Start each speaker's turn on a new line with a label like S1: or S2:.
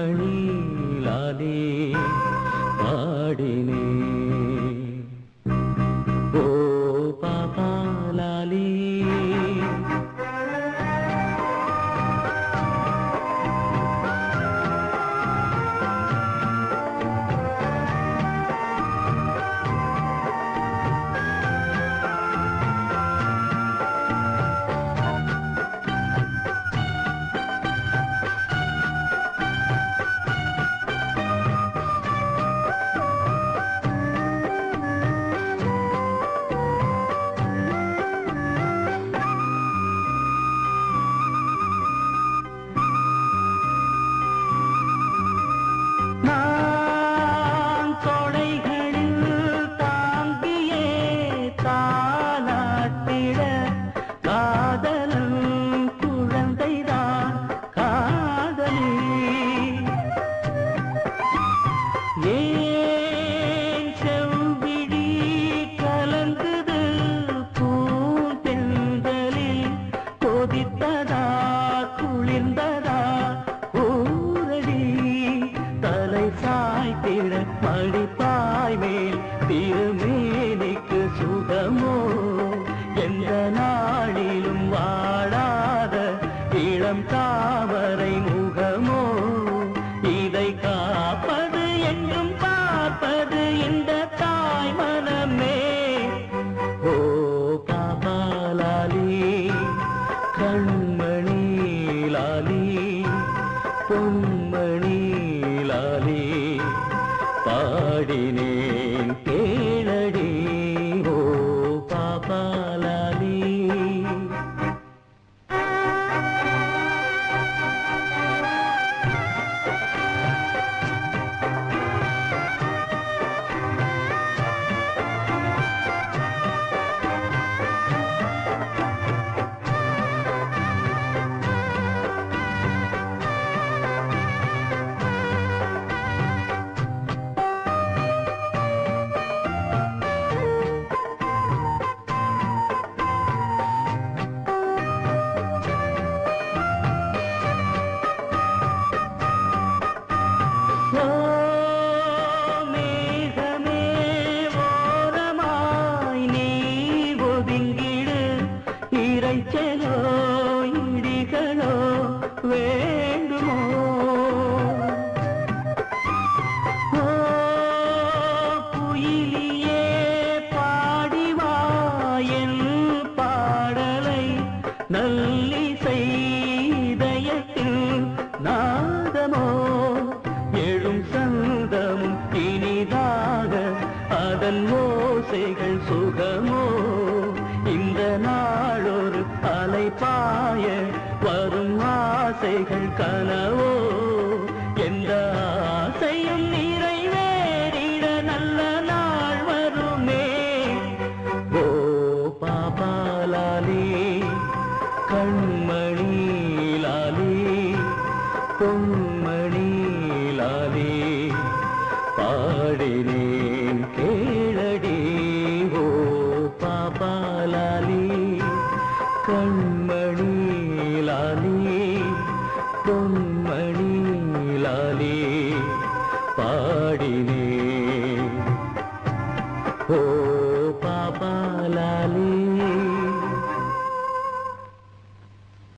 S1: గాళీలానే పాడినే ఓ పాపాలాలీ கையில் பாடினேன். கே தங்கமோ ஆசைகள் கனவோ? எந்த ஆசையும் நிறைவேறிட நல்ல நாள் வருமே? ஓ பாபாலாலே கண்மணி லாலே பொன்மணி லாலே பாடினேன் கே